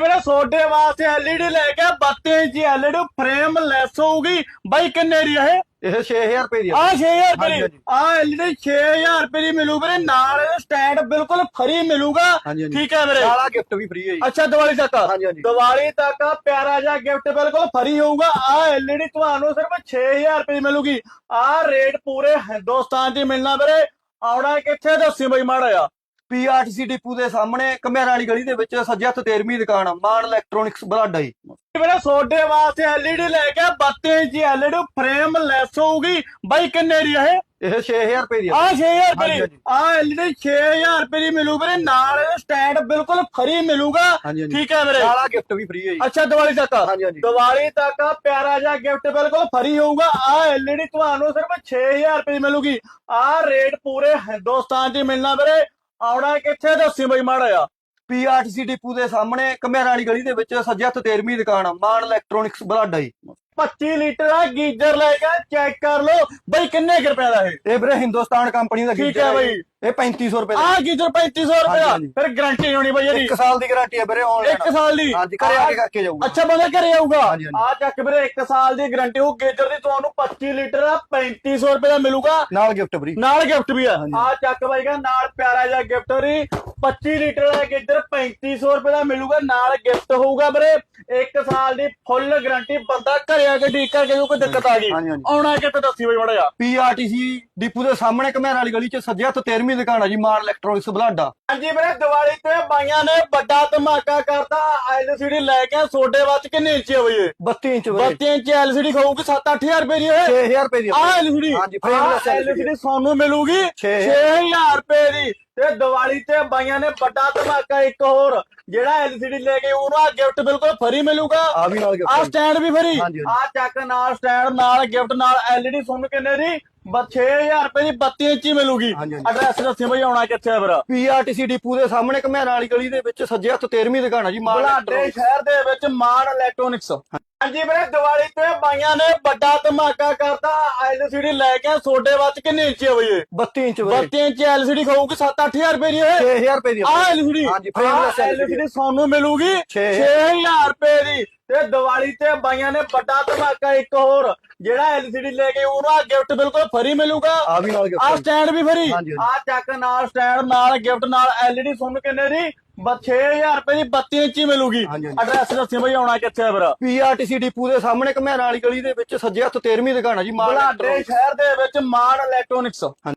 ਮੇਰੇ ਸੋਡੇ ਵਾਸਤੇ LED ਲੈ ਕੇ 32 ਇੰਚੀ LED ਫਰੇਮ ਲੈਸ ਹੋਊਗੀ। ਬਾਈ ਕਿੰਨੇ ਦੀ ਇਹ? ਇਹ 6000 ਰੁਪਏ ਦੀ ਆ। 6000 ਰੁਪਏ ਦੀ। ਆ LED 6000 ਰੁਪਏ ਦੀ ਮਿਲੂ ਵੀਰੇ। ਨਾਲ ਸਟੈਂਡ ਬਿਲਕੁਲ ਫਰੀ ਮਿਲੂਗਾ। ਠੀਕ ਹੈ ਵੀਰੇ। ਸਾਲਾ ਗਿਫਟ ਵੀ ਫ੍ਰੀ ਹੈ ਜੀ। ਅੱਛਾ ਦੀਵਾਲੀ ਤੱਕ। ਦੀਵਾਲੀ ਤੱਕ ਆ ਪਿਆਰਾ ਜਿਹਾ ਗਿਫਟ ਬਿਲਕੁਲ ਫਰੀ ਹੋਊਗਾ। ਆ LED ਤੁਹਾਨੂੰ ਸਿਰਫ 6000 ਰੁਪਏ ਦੀ ਮਿਲੂਗੀ। ਆ ਰੇਟ ਪੂਰੇ ਹਿੰਦੁਸਤਾਨ 'ਚ ਮਿਲਣਾ ਵੀਰੇ। ਆਉਣਾ ਕਿੱਥੇ? ਦੱਸੀ ਬਈ ਮਾੜਾ ਆ ਪੀਆਰਟੀਸੀ ਡਿਪੂ ਦੇ ਸਾਹਮਣੇ ਕਮਿਆਰਾਂ ਵਾਲੀ ਗਲੀ ਦੇ ਵਿੱਚ ਸੱਜੇ ਹੱਥ 13ਵੀਂ ਦੁਕਾਨ ਆ, ਮਾਨ ਇਲੈਕਟ੍ਰੋਨਿਕਸ ਬਲਾਡਾ ਜੀ। ਵੀਰੇ ਸੋਡੇ ਵਾਸਤੇ LED ਲੈ ਕੇ 32 ਇੰਚੀ LED ਫਰੇਮ ਲੈਸ ਹੋਊਗੀ। ਬਾਈ ਕਿੰਨੇ ਦੀ ਇਹ? ਇਹ 6000 ਰੁਪਏ ਦੀ ਆ। 6000 ਰੁਪਏ ਦੀ। ਆ LED 6000 ਰੁਪਏ ਦੀ ਮਿਲੂ ਵੀਰੇ। ਨਾਲ ਸਟੈਂਡ ਬਿਲਕੁਲ ਫਰੀ ਮਿਲੂਗਾ। ਠੀਕ ਹੈ ਵੀਰੇ। ਸਾਲਾ ਗਿਫਟ ਵੀ ਫ੍ਰੀ ਹੈ ਜੀ। ਅੱਛਾ ਦੀਵਾਲੀ ਤੱਕ। ਦੀਵਾਲੀ ਤੱਕ ਆ ਪਿਆਰਾ ਜਿਹਾ ਗਿਫਟ ਬਿਲਕੁਲ ਫਰੀ ਹੋਊਗਾ। ਆ LED ਤੁਹਾਨੂੰ ਸਿਰਫ 6000 ਰੁਪਏ ਦੀ ਮਿਲੂਗੀ। ਆ ਰੇਟ ਪੂਰੇ ਹਿੰਦੁਸਤਾਨ 'ਚ ਮਿਲਣਾ ਵੀਰੇ। ਆਉਣਾ ਕਿੱਥੇ? ਦੱਸੀ ਬਈ ਮਾੜਾ ਆ ਪੀਆਰਟੀਸੀ ਡਿਪੂ ਦੇ ਸਾਹਮਣੇ ਕਮਿਆਰਾਂ ਵਾਲੀ ਗਲੀ ਦੇ ਵਿੱਚ ਸੱਜੇ ਹੱਥ 13ਵੀਂ ਦੁਕਾਨ ਆ, ਮਾਨ ਇਲੈਕਟ੍ਰੋਨਿਕਸ ਬਲਾਡਾ ਜੀ। 25 ਲੀਟਰ ਦਾ ਗੀਜ਼ਰ ਲੈ ਕੇ ਚੈੱਕ ਕਰ ਲਓ। ਬਈ ਕਿੰਨੇ ਕੁ ਰੁਪਏ ਦਾ ਇਹ? ਇਹ ਵੀਰੇ ਹਿੰਦੁਸਤਾਨ ਕੰਪਨੀ ਦਾ ਠੀਕ ਗੀਜ਼ਰ ਹੈ ਜੀ। ਇਹ 3500 ਰੁਪਏ ਦਾ। ਆ ਗੀਜ਼ਰ 3500 ਰੁਪਏ ਦਾ? ਹਾਂਜੀ, ਹਾਂਜੀ। ਫਿਰ ਗਾਰੰਟੀ ਹੋਣੀ ਬਈ ਇਹਦੀ। ਇੱਕ ਸਾਲ ਦੀ ਗਾਰੰਟੀ ਹੈ ਵੀਰੇ ਆਨਲਾਈਨ ਇੱਕ ਸਾਲ ਦੀ? ਹਾਂਜੀ ਘਰੇ ਆ ਕੇ ਕਰਕੇ ਜਾਊਗਾ। ਅੱਛਾ ਬੰਦਾ ਘਰੇ ਆਊਗਾ? ਹਾਂਜੀ, ਹਾਂਜੀ। ਆ ਚੱਕ ਵੀਰੇ 1 ਸਾਲ ਦੀ ਗਾਰੰਟੀ ਉਹ ਗੇਜਰ ਦੀ ਤੁਹਾਨੂੰ 25 ਲੀਟਰ ਦਾ 3500 ਰੁਪਏ ਦਾ ਮਿਲੂਗਾ। ਨਾਲ ਗਿਫਟ ਫ੍ਰੀ ਨਾਲ ਗਿਫਟ ਵੀ ਆ। ਆ ਚੱਕ ਬਾਈਗਾ ਨਾਲ ਪਿਆਰਾ ਜਿਹਾ ਗਿਫਟ ਰੀ 25 ਲੀਟਰ ਦਾ ਗੇਜਰ 3500 ਰੁਪਏ ਦਾ ਮਿਲੂਗਾ। ਨਾਲ ਗਿਫਟ ਹੋਊਗਾ ਵੀਰੇ। 1 ਸਾਲ ਦੀ ਫੁੱਲ ਗਾਰੰਟੀ ਬੰਦਾ ਘਰੇ ਆ ਕੇ ਠੀਕ ਕਰਕੇ ਕੋਈ ਦਿੱਕਤ ਆ ਗਈ। ਹਾਂਜੀ, ਹਾਂਜੀ। ਆਉਣਾ ਕਿਤੇ ਦੱਸੀ ਬਈ ਮੜਾ ਜਾ ਪੀਆਰਟੀਸੀ ਡਿਪੂ ਦੇ ਸਾਹਮਣੇ ਕਮਿਆਰਾਂ ਵਾਲੀ ਗਲੀ 'ਚ ਸੱਜੇ ਹੱਥ 13ਵੀਂ ਦੁਕਾਨ ਆ ਜੀ ਮਾਨ ਇਲੈਕਟ੍ਰੋਨਿਕਸ ਬਲਾਡਾ। ਹਾਂਜੀ ਵੀਰੇ ਦੀਵਾਲੀ ਤੇ ਬਾਈਆਂ ਨੇ ਵੱਡਾ ਧਮਾਕਾ ਕਰਤਾ। ਐਲਸੀਡੀ ਲੈ ਕੇ ਸੋਡੇ ਵਾਚ ਕਿੰਨੇ ਇੰਚੀ ਆ ਬਈ? ਇਹ 32 ਇੰਚ ਵੀਰੇ। 32 ਇੰਚ ਐਲਸੀਡੀ ਖਾਊਗੀ 7-8000 ਰੁਪਏ ਦੀ ਇਹ 6000 ਰੁਪਏ ਦੀ ਆ ਐਲਸੀਡੀ। ਹਾਂਜੀ ਐਲਸੀਡੀ ਸਾਨੂੰ ਮਿਲੂਗੀ ਛੇ 6000 ਰੁਪਏ ਦੀ। ਤੇ ਦੀਵਾਲੀ ਤੇ ਬਾਈਆਂ ਨੇ ਵੱਡਾ ਧਮਾਕਾ ਇੱਕ ਹੋਰ ਜਿਹੜਾ ਐਲਸੀਡੀ ਲੈ ਕੇ ਉਹਨੂੰ ਆ ਗਿਫਟ ਬਿਲਕੁਲ ਫਰੀ ਮਿਲੂਗਾ। ਆ ਵੀ ਨਾਲ ਆ ਗਿਫਟ ਸਟੈਂਡ ਵੀ ਫਰੀ। ਹਾਂਜੀ, ਆ ਚੱਕ ਨਾਲ ਸਟੈਂਡ ਨਾਲ ਗਿਫਟ ਨਾਲ ਐਲਈਡੀ ਸੁਣ ਕਿੰਨੇ ਦੀ? 6000 ਰੁਪਏ ਦੀ 32 ਇੰਚੀ ਮਿਲੂਗੀ ਹਾਂਜੀ, ਹਾਂਜੀ। ਐਡਰੈਸ ਦੱਸੇ ਬਈ ਆਉਣਾ ਕਿੱਥੇ ਆ ਵੀਰਾ ਪੀਆਰਟੀਸੀ ਡਿਪੂ ਦੇ ਸਾਹਮਣੇ ਕਮਿਆਰਾਂ ਵਾਲੀ ਗਲੀ ਦੇ ਵਿੱਚ ਸੱਜੇ ਹੱਥ 13ਵੀਂ ਦੁਕਾਨ ਆ ਜੀ ਮਾਨ ਬਲਾਡੇ electronics। ਸ਼ਹਿਰ ਦੇ ਵਿੱਚ ਮਾਨ ਇਲੈਕਟ੍ਰੋਨਿਕਸ ਹਾਂਜੀ ਵੀਰੇ ਦੀਵਾਲੀ ਤੇ ਬਾਈਆਂ ਨੇ ਵੱਡਾ ਧਮਾਕਾ ਕਰਤਾ। ਐਲਸੀਡੀ ਲੈ ਕੇ ਸੋਡੇ ਵਾਚ ਕਿੰਨੇ ਇੰਚੀ ਆ ਬਈ ਇਹ? 32 ਇੰਚ ਵੀਰੇ 32 ਇੰਚ ਐਲਸੀਡੀ ਖਾਊਗੀ 7-8000 ਰੁਪਏ ਦੀ ਇਹ। 6000 ਰੁਪਏ ਦੀ ਆ ਐਲਸੀਡੀ। ਹਾਂਜੀ, ਐਲਸੀਡੀ। ਸਾਨੂੰ ਮਿਲੂਗੀ ਛੇ 6000 ਰੁਪਏ ਦੀ। ਤੇ ਦੀਵਾਲੀ ਤੇ ਬਾਈਆਂ ਨੇ ਵੱਡਾ ਧਮਾਕਾ ਇੱਕ ਹੋਰ ਜਿਹੜਾ ਐਲਸੀਡੀ ਲੈ ਕੇ ਉਹਨੂੰ ਆ ਗਿਫਟ ਬਿਲਕੁਲ ਫਰੀ ਮਿਲੂਗਾ। ਆ ਵੀ ਨਾਲ ਆ ਗਿਫਟ ਸਟੈਂਡ ਵੀ ਫਰੀ। ਆ ਚੱਕ ਨਾਲ ਸਟੈਂਡ ਨਾਲ ਗਿਫਟ ਨਾਲ ਐਲਈਡੀ ਸੁਣ ਕਿੰਨੇ ਦੀ? ਬ- 6000 ਰੁਪਏ ਦੀ 32 ਇੰਚੀ ਮਿਲੂਗੀ ਹਾਂਜੀ, ਹਾਂਜੀ। ਐਡਰੈਸ ਦੱਸੇ ਬਈ ਆਉਣਾ ਕਿੱਥੇ ਆ ਵੀਰਾ ਪੀਆਰਟੀਸੀ ਡਿਪੂ ਦੇ ਸਾਹਮਣੇ ਕਮਿਆਰਾਂ ਵਾਲੀ ਗਲੀ ਦੇ ਵਿੱਚ ਸੱਜੇ ਹੱਥ 13ਵੀਂ ਦੁਕਾਨ ਆ ਜੀ ਬਲਾਡੇ electronics। ਸ਼ਹਿਰ ਦੇ ਵਿੱਚ ਮਾਨ ਇਲੈਕਟ੍ਰੋਨਿਕਸ